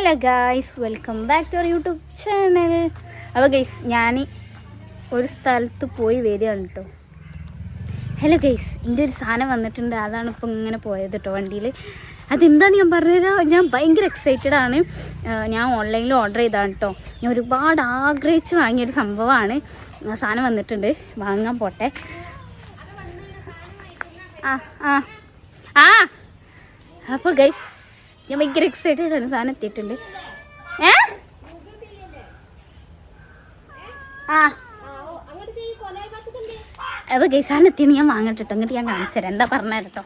Hello guys welcome back to our YouTube channel അപ്പോൾ guys ഞാൻ ഒരു സ്ഥലത്ത് പോയി വരികയാണ് കേട്ടോ ഹലോ ഗൈസ് എന്റെ ഒരു സാധനം വന്നിട്ടുണ്ട്. അതാണ് ഇപ്പം ഇങ്ങനെ പോയത് കേട്ടോ വണ്ടിയിൽ അതെന്താന്ന് ഞാൻ പറഞ്ഞുതരാം? ഞാൻ ഭയങ്കര എക്സൈറ്റഡ് ആണ്. ഞാൻ ഓൺലൈനിൽ ഓർഡർ ചെയ്താണ് കേട്ടോ ഞാൻ ഒരുപാട് ആഗ്രഹിച്ച് വാങ്ങിയൊരു സംഭവമാണ്. ആ സാധനം വന്നിട്ടുണ്ട്. വാങ്ങാൻ പോട്ടെ. ആ ആ. ആ അപ്പോൾ ഗൈസ് ഞാൻ ഭയങ്കര എക്സൈറ്റഡ് ആണ് സാധനം എത്തിയിട്ടുണ്ട്. ഏ? ആ. അപ്പോൾ ഗൈസ് സാധനം എത്തിയാണ് ഞാൻ വാങ്ങട്ടെ കേട്ടോ എന്നിട്ട് ഞാൻ കാണിച്ചു തരാം എന്താ പറഞ്ഞത് കേട്ടോ?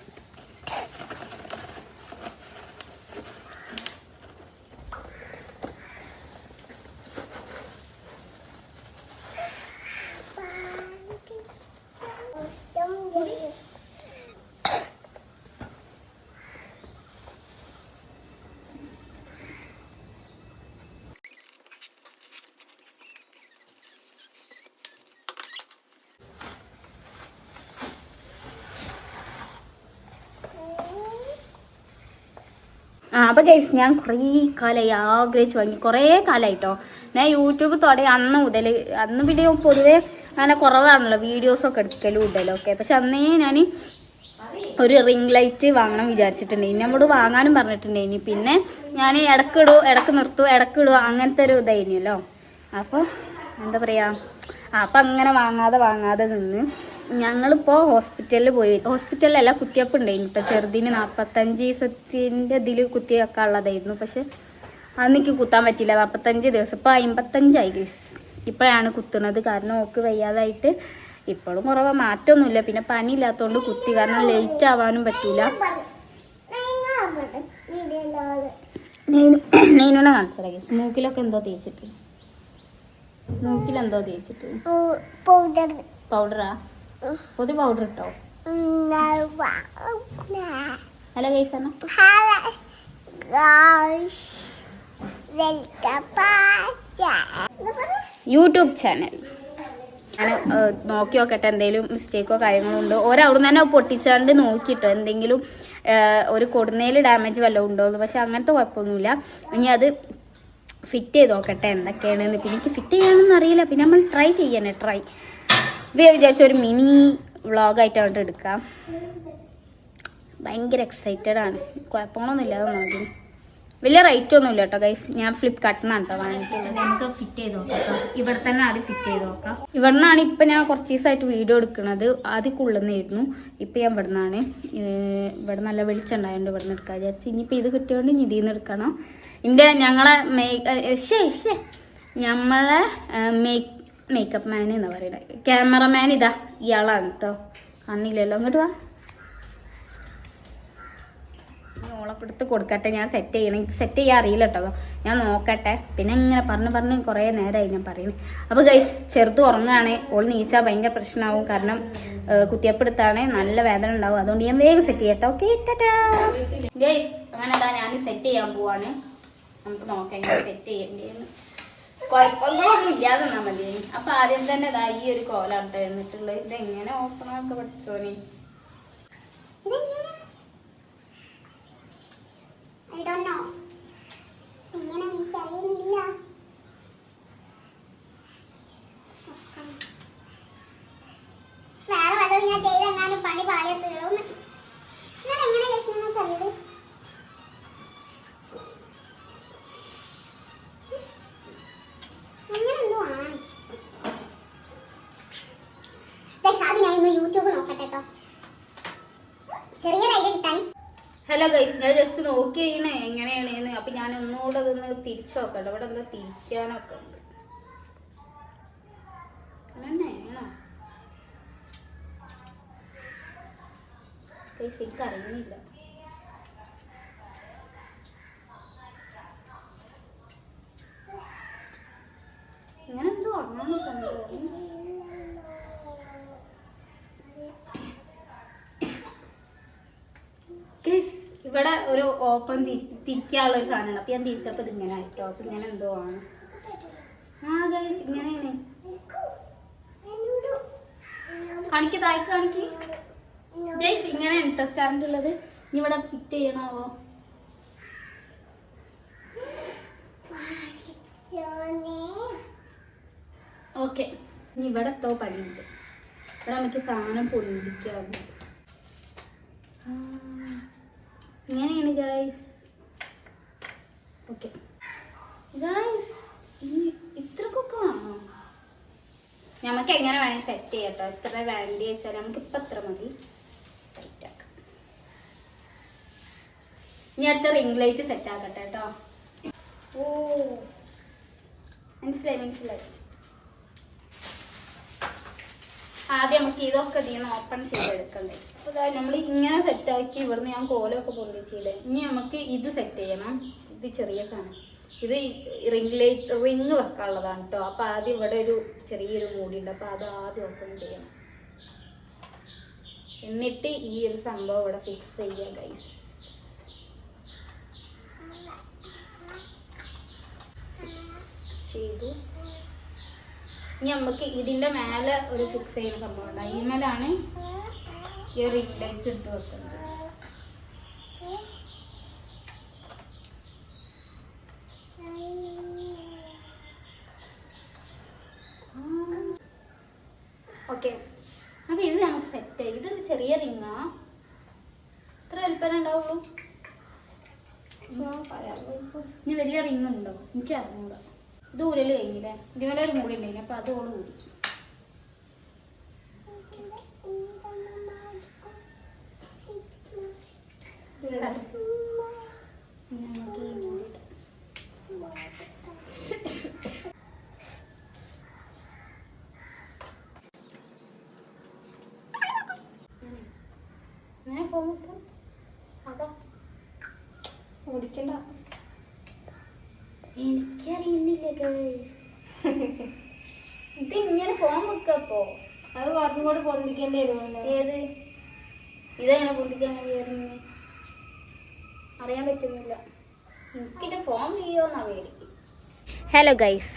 അപ്പോൾ ഗൈസ് ഞാൻ കുറേ കാലമായി ആഗ്രഹിച്ച് വാങ്ങി കുറേ കാലമായിട്ടോ ഞാൻ യൂട്യൂബ് തുടങ്ങി അന്ന് മുതൽ അന്ന് പിന്നെ പൊതുവേ അങ്ങനെ കുറവാണല്ലോ വീഡിയോസൊക്കെ എടുക്കലും ഉണ്ടല്ലോ ഒക്കെ. പക്ഷെ അന്നേ ഞാൻ ഒരു റിംഗ് ലൈറ്റ് വാങ്ങണം വിചാരിച്ചിട്ടുണ്ട്. ഇനി നമ്മോട് വാങ്ങാനും പറഞ്ഞിട്ടുണ്ടായിനി പിന്നെ ഞാൻ ഇടക്കിടൂ ഇടയ്ക്ക് നിർത്തൂ ഇടക്കിടൂ അങ്ങനത്തെ ഒരു ഇതായിരുന്നല്ലോ അപ്പോൾ എന്താ പറയുക അപ്പം അങ്ങനെ വാങ്ങാതെ വാങ്ങാതെ നിന്ന് ഞങ്ങളിപ്പോൾ ഹോസ്പിറ്റലിൽ പോയി. ഹോസ്പിറ്റലിലല്ല കുത്തിയപ്പ് ഉണ്ടായിരുന്നു കേട്ടോ ചെറുതിന് നാൽപ്പത്തഞ്ച് ദിവസത്തിന്റെ ഇതിൽ കുത്തിയൊക്കെ ഉള്ളതായിരുന്നു. പക്ഷെ അന്നെനിക്ക് കുത്താൻ പറ്റില്ല നാൽപ്പത്തഞ്ച് ദിവസം. ഇപ്പോൾ അമ്പത്തഞ്ചായി ഗൈസ് ഇപ്പോഴാണ് കുത്തുന്നത്. കാരണം ഓക്ക് വയ്യാതായിട്ട് ഇപ്പോഴും കുറവ്. മാറ്റമൊന്നുമില്ല പിന്നെ പനി ഇല്ലാത്തതുകൊണ്ട് കുത്തി. കാരണം ലേറ്റ് ആവാനും പറ്റൂല. നെയ്നുനെ കാണിച്ചാലേ ഗൈസ് മൂക്കിലൊക്കെ എന്തോ തേച്ചിട്ട്. മൂക്കിലെന്തോ തേച്ചിട്ട്. പൗഡറാ? പൊതി പൗഡർ ഇട്ടോ? Hello guys YouTube channel. ഞാൻ നോക്കി നോക്കട്ടെ എന്തെങ്കിലും മിസ്റ്റേക്കോ കാര്യങ്ങളോ ഉണ്ടോ? ഒരവിടുന്ന് തന്നെ പൊട്ടിച്ചാണ്ട് നോക്കിയിട്ടോ എന്തെങ്കിലും ഒരു കൊടുന്നേൽ ഡാമേജ് വല്ലതും ഉണ്ടോ പക്ഷെ അങ്ങനത്തെ കുഴപ്പമൊന്നുമില്ല. ഇനി അത് ഫിറ്റ് ചെയ്ത് നോക്കട്ടെ എന്തൊക്കെയാണെന്ന്. പിന്നെ എനിക്ക് ഫിറ്റ് ചെയ്യാനൊന്നും അറിയില്ല. പിന്നെ നമ്മൾ ട്രൈ ചെയ്യണേ ട്രൈ ഇത് ഞാൻ വിചാരിച്ച ഒരു മിനി വ്ളോഗായിട്ട് അവിടെ എടുക്കാം. ഭയങ്കര എക്സൈറ്റഡ് ആണ്. കുഴപ്പങ്ങളൊന്നുമില്ല അതൊന്നും വലിയ റേറ്റ് ഒന്നുമില്ല കേട്ടോ ഗൈസ് ഞാൻ ഫ്ലിപ്കാർട്ടിൽ നിന്നാണ് കേട്ടോ വാങ്ങിയിട്ടുള്ളത്. നമുക്ക് ഫിറ്റ് ചെയ്ത് നോക്കാം. കേട്ടോ ഇവിടെ തന്നെ ആദ്യം ഫിറ്റ് ചെയ്ത് നോക്കാം. ഇവിടെ നിന്നാണ് ഇപ്പം ഞാൻ കുറച്ച് ദിവസമായിട്ട് വീഡിയോ എടുക്കുന്നത്. ആദ്യം കൊള്ളുന്നതായിരുന്നു. ഇപ്പം ഞാൻ ഇവിടെ നിന്നാണ് ഇവിടെ നല്ല വെളിച്ചുണ്ടായതുകൊണ്ട് ഇവിടെ നിന്ന് എടുക്കാൻ വിചാരിച്ചു. ഇനിയിപ്പോൾ ഇത് കിട്ടിയോണ്ട് ഇനി ഇതിൽ നിന്ന് എടുക്കണം. എന്റെ ഞങ്ങളെ മേക്ക് ശേ ശേ നമ്മളെ മേക്ക് മേക്കപ്പ് മാൻ എന്ന് പറയുന്നത് ക്യാമറമാൻ ഇതാ ഇയാളാണ് കേട്ടോ കണ്ണില്ലല്ലോ അങ്ങോട്ട് വാ. ഓളപ്പെടുത്ത് കൊടുക്കട്ടെ ഞാൻ സെറ്റ് ചെയ്യണം. സെറ്റ് ചെയ്യാൻ അറിയില്ല കേട്ടോ ഞാൻ നോക്കട്ടെ. പിന്നെ ഇങ്ങനെ പറഞ്ഞ് പറഞ്ഞ് കുറേ നേരമായി ഞാൻ പറയുന്നത് അപ്പോൾ ഗൈസ് ചെറുത് ഉറങ്ങുകയാണ് ഓൾ നീച്ചാൽ ഭയങ്കര പ്രശ്നമാവും കാരണം കുത്തിയപ്പെടുത്താണ്. നല്ല വേദന ഉണ്ടാവും. അതുകൊണ്ട് ഞാൻ വേഗം സെറ്റ് ചെയ്യട്ടെ. ഓക്കെ ഗൈസ് അങ്ങനെ ഞാൻ സെറ്റ് ചെയ്യാൻ പോവാണ്. നമുക്ക് നോക്കാം സെറ്റ് ചെയ്യേണ്ടതെന്ന് കുഴപ്പങ്ങളൊന്നും ഇല്ലാതെ നിന്നാ മതി അപ്പൊ ആദ്യം തന്നെ ഇതാ ഈ ഒരു കോലാണ് ട്ടോ എന്നിട്ടുള്ളത് ഇതെങ്ങനെ ഓപ്പൺ ആക്കി പഠിച്ചോനെ? വേറെ വല്ലതും ഞാൻ ചെയ്തെങ്ങാനും പണി പാടിയ യൂട്യൂബ് നോക്കട്ടെ കേട്ടോ ചെറിയൊരു ഐഡിയ കിട്ടാൻ. ഹലോ ഗൈസ് ഞാൻ ജസ്റ്റ് നോക്കി എങ്ങനെയാണ് എന്ന് അപ്പൊ ഞാൻ ഒന്നുകൂടെ അതൊന്ന് തിരിച്ചു നോക്കട്ടെ. ഇവിടെ എന്താ തിരിക്കാനൊക്കെ ഉണ്ട്. അങ്ങനെയാണോ ഗൈസ് എനിക്ക് അറിയുന്നില്ല ഇങ്ങനെ എന്തോ അങ്ങനെ സംഭവം Guys, ഇവിടെ ഒരു ഓപ്പൺ തിരിക്കാനുള്ള ഒരു സാധനമാണ്. അപ്പൊ ഞാൻ തിരിച്ചപ്പോ ഇത് ഇങ്ങനെ ആയിട്ടോ? അപ്പൊ ഇങ്ങനെ എന്തോ ആണ്. ആ ഗൈസ് ഇങ്ങനെയാണ്. കാണിക്ക് താഴേക്ക് കാണിക്ക്. ഇങ്ങനെ സ്റ്റാൻഡ് ഉള്ളത്. ഇനി ഇവിടെ ഫിറ്റ് ചെയ്യണാവോ? ഓക്കെ ഇനി ഇവിടെ എത്തോ പണിയുണ്ട്. ഇവിടെ നമുക്ക് സാധനം ആ, ഇങ്ങനെയാണ് ഗായ്സ് ഓക്കെ ഇനി ഇത്രക്കൊക്കെ വേണോ? നമുക്ക് എങ്ങനെ വേണമെങ്കിൽ സെറ്റ് ചെയ്യാം കേട്ടോ എത്ര വേണ്ടി വെച്ചാൽ നമുക്ക് ഇപ്പം എത്ര മതി? സെറ്റ് ആക്കാം. ഇനി അടുത്ത റിംഗ് ലൈറ്റ് സെറ്റ് ആക്കട്ടെ കേട്ടോ ഓ മനസ്സിലായി മനസ്സിലായി. ആദ്യം നമുക്ക് ഇതൊക്കെ ഇതിൽ നിന്ന് ഓപ്പൺ ചെയ്തെടുക്കണ്ടേ. അപ്പോൾ ഇതാ നമ്മൾ ഇങ്ങനെ സെറ്റാക്കി ഇവിടുന്ന് ഞാൻ കോലമൊക്കെ പൊന്തിച്ചില്ലേ ഇനി നമുക്ക് ഇത് സെറ്റ് ചെയ്യണം. ഇത് ചെറിയ സാധനം. ഇത് റിംഗ് ലൈറ്റ് റിങ് വെക്കാനുള്ളതാണ് കേട്ടോ അപ്പോൾ ആദ്യം ഇവിടെ ഒരു ചെറിയൊരു മൂടി ഉണ്ട് അപ്പോൾ അത് ആദ്യം ഓപ്പൺ ചെയ്യണം. എന്നിട്ട് ഈ ഒരു സംഭവം ഇവിടെ ഫിക്സ് ചെയ്യാം ഗൈസ് ചെയ്തു. ഇനി നമുക്ക് ഇതിന്റെ മേലെ ഒരു ഫിക്സ് ചെയ്യുന്ന സംഭവം ഉണ്ട്? ഈ മേലാണ് ഈ റിംഗ് ലൈറ്റ് എടുത്ത് വെക്കുന്നത്. ഓക്കെ അപ്പൊ ഇത് നമുക്ക് സെറ്റ് ഇത് ചെറിയ റിങ്ങാ ഇത്ര വലിപ്പം ഉണ്ടാവുള്ളൂ? ഇനി വലിയ റിങ് ഉണ്ടോ? എനിക്ക് അറിഞ്ഞൂടാ. ഇത് ഊരൽ കഴിഞ്ഞില്ലേ? ഇതുപോലെ ഒരു മൂടി ഉണ്ടായിന് അപ്പൊ അത് ഓൾ ഊരി. ഇനി നമുക്ക് ഈ മൂടി ഇടാം. അങ്ങനെ ഫോൺ വെക്കാം അതാ. ഓടിക്കണ്ട. എനിക്കറിയുന്നില്ല ഇത് ഇങ്ങനെ ഫോൺ വെക്കപ്പോ അത് കുറച്ചും കൂടെ പൊന്തിക്കേണ്ടി ഏത്? ഇതെങ്ങനെ പൊന്തിക്കാൻ കഴിയാറുണ്ട് അറിയാൻ പറ്റുന്നില്ല. എനിക്കിന്റെ ഫോൺ ചെയ്യോന്നാ പേടി. ഹലോ ഗൈസ്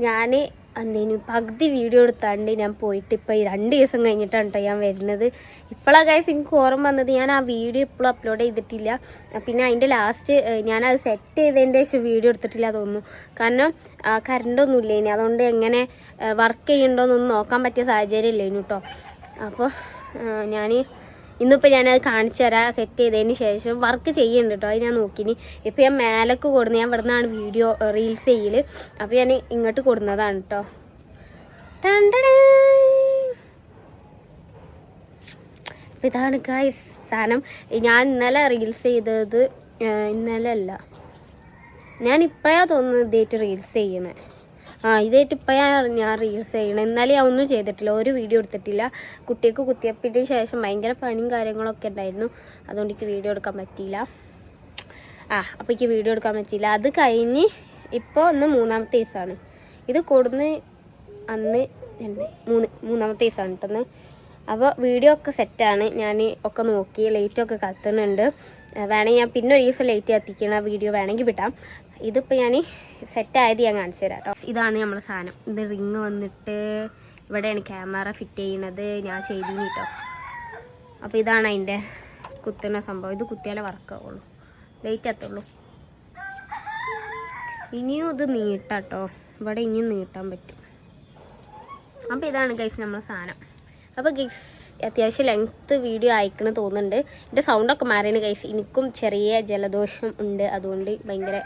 ഞാൻ എന്തേനു പകുതി വീഡിയോ എടുത്താണ്ട് ഞാൻ പോയിട്ട് ഇപ്പോൾ ഈ രണ്ട് ദിവസം കഴിഞ്ഞിട്ടാണ് കേട്ടോ ഞാൻ വരുന്നത്. ഇപ്പോഴാണ് കാര്യം എനിക്ക് ഓർമ്മ വന്നത് ഞാൻ ആ വീഡിയോ ഇപ്പോഴും അപ്ലോഡ് ചെയ്തിട്ടില്ല. പിന്നെ അതിന്റെ ലാസ്റ്റ് ഞാനത് സെറ്റ് ചെയ്തതിന്റെ ശേഷം വീഡിയോ എടുത്തിട്ടില്ല തോന്നുന്നു. കാരണം കറണ്ടൊന്നും ഇല്ല ഇനി അതുകൊണ്ട് എങ്ങനെ വർക്ക് ചെയ്യണ്ടോന്നൊന്നും നോക്കാൻ പറ്റിയ സാഹചര്യം ഇല്ലേനു കേട്ടോ അപ്പോൾ ഞാൻ ഇന്നിപ്പോൾ ഞാനത് കാണിച്ചു തരാം. സെറ്റ് ചെയ്തതിന് ശേഷം വർക്ക് ചെയ്യുന്നുണ്ട് കേട്ടോ അത് ഞാൻ നോക്കിനി. ഇപ്പോൾ ഞാൻ മേലക്ക് കൊടുന്ന് ഞാൻ ഇവിടെ നിന്നാണ് വീഡിയോ റീൽസ് ചെയ്യൽ അപ്പോൾ ഞാൻ ഇങ്ങോട്ട് കൊടുന്നതാണ് കേട്ടോ അപ്പം ഇതാണ് ഗായ്സ് സാധനം ഞാൻ ഇന്നലെ റീൽസ് ചെയ്തത് ഇന്നലെ അല്ല. ഞാൻ ഇപ്പോഴാണ് തോന്നുന്നത് ഇതായിട്ട് റീൽസ് ചെയ്യുന്നത് ആ ഇതായിട്ട് ഇപ്പം ഞാൻ റീൽസ് ചെയ്യണം. എന്നാലും ഞാൻ ഒന്നും ചെയ്തിട്ടില്ല. ഒരു വീഡിയോ എടുത്തിട്ടില്ല. കുട്ടിയൊക്കെ കുത്തിയപ്പിന് ശേഷം ഭയങ്കര പണിയും കാര്യങ്ങളൊക്കെ ഉണ്ടായിരുന്നു. അതുകൊണ്ട് എനിക്ക് വീഡിയോ എടുക്കാൻ പറ്റിയില്ല. ആ അപ്പോൾ എനിക്ക് വീഡിയോ എടുക്കാൻ പറ്റിയില്ല. അത് കഴിഞ്ഞ് ഇപ്പോൾ ഒന്ന് മൂന്നാമത്തെ ദിവസമാണ് ഇത് കൊടുന്ന് അന്ന് രണ്ട് മൂന്ന് മൂന്നാമത്തെ ദിവസമാണ് കേട്ടോ അപ്പോൾ വീഡിയോ ഒക്കെ സെറ്റാണ് ഞാൻ ഒക്കെ നോക്കി ലൈറ്റൊക്കെ കത്തുന്നുണ്ട്. വേണമെങ്കിൽ ഞാൻ പിന്നെ ഒരു ദിവസം ലൈറ്റ് കത്തിക്കണ വീഡിയോ വേണമെങ്കിൽ വിടാം. ഇതിപ്പോൾ ഞാൻ സെറ്റായത് ഞാൻ കാണിച്ചു തരാം കേട്ടോ ഇതാണ് നമ്മളെ സാധനം. ഇത് റിങ് വന്നിട്ട് ഇവിടെയാണ് ക്യാമറ ഫിറ്റ് ചെയ്യണത്. ഞാൻ ചെയ്തിന് കേട്ടോ അപ്പോൾ ഇതാണ് അതിന്റെ കുത്തുന്ന സംഭവം. ഇത് കുത്തിയാലേ വർക്കാവുള്ളൂ ലേറ്റ് എത്തുള്ളൂ ഇനിയും ഇത് നീട്ടാട്ടോ ഇവിടെ ഇനിയും നീട്ടാൻ പറ്റും. അപ്പോൾ ഇതാണ് ഗൈസ് നമ്മളെ സാധനം. അപ്പോൾ ഗൈസ് അത്യാവശ്യം ലെങ്ത്ത് വീഡിയോ ആയിക്കണ തോന്നുന്നുണ്ട്. എന്റെ സൗണ്ടൊക്കെ മാറിയാണ് ഗൈസ് എനിക്കും ചെറിയ ജലദോഷം ഉണ്ട്. അതുകൊണ്ട് ഭയങ്കര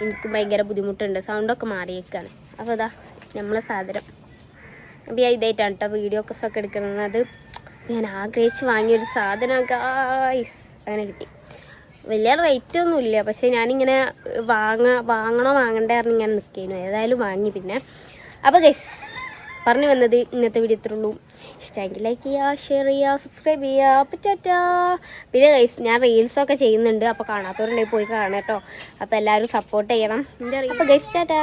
എനിക്ക് ഭയങ്കര ബുദ്ധിമുട്ടുണ്ട്. സൗണ്ടൊക്കെ മാറിയേക്കാണ്. അപ്പോൾ ഇതാ നമ്മളെ സാധനം. അപ്പോൾ ഞാൻ ഇതായിട്ടാണ് കേട്ടോ വീഡിയോസ് ഒക്കെ എടുക്കുന്നത്. ഞാൻ ആഗ്രഹിച്ച് വാങ്ങിയൊരു സാധനം ഗായ്സ് അങ്ങനെ കിട്ടി. വലിയ റേറ്റ് ഒന്നും ഇല്ല. പക്ഷേ ഞാനിങ്ങനെ വാങ്ങ വാങ്ങണോ വാങ്ങണ്ടേ ഇങ്ങനെ നിൽക്കുന്നു ഏതായാലും വാങ്ങി പിന്നെ. അപ്പോൾ ഗൈസ് പറഞ്ഞു വന്നത് ഇന്നത്തെ വീഡിയോ ഇത്രേ ഉള്ളൂ ഇഷ്ടമെങ്കിൽ ലൈക്ക് ചെയ്യുക ഷെയർ ചെയ്യുക സബ്സ്ക്രൈബ് ചെയ്യുക. അപ്പോൾ ടാറ്റാ. പിന്നെ ഗൈസ് ഞാൻ റീൽസൊക്കെ ചെയ്യുന്നുണ്ട്. അപ്പോൾ കാണാത്തവരുണ്ടെങ്കിൽ പോയി കാണാം കേട്ടോ. അപ്പോൾ എല്ലാവരും സപ്പോർട്ട് ചെയ്യണം. അപ്പോൾ ഗൈസ് ടാറ്റാ.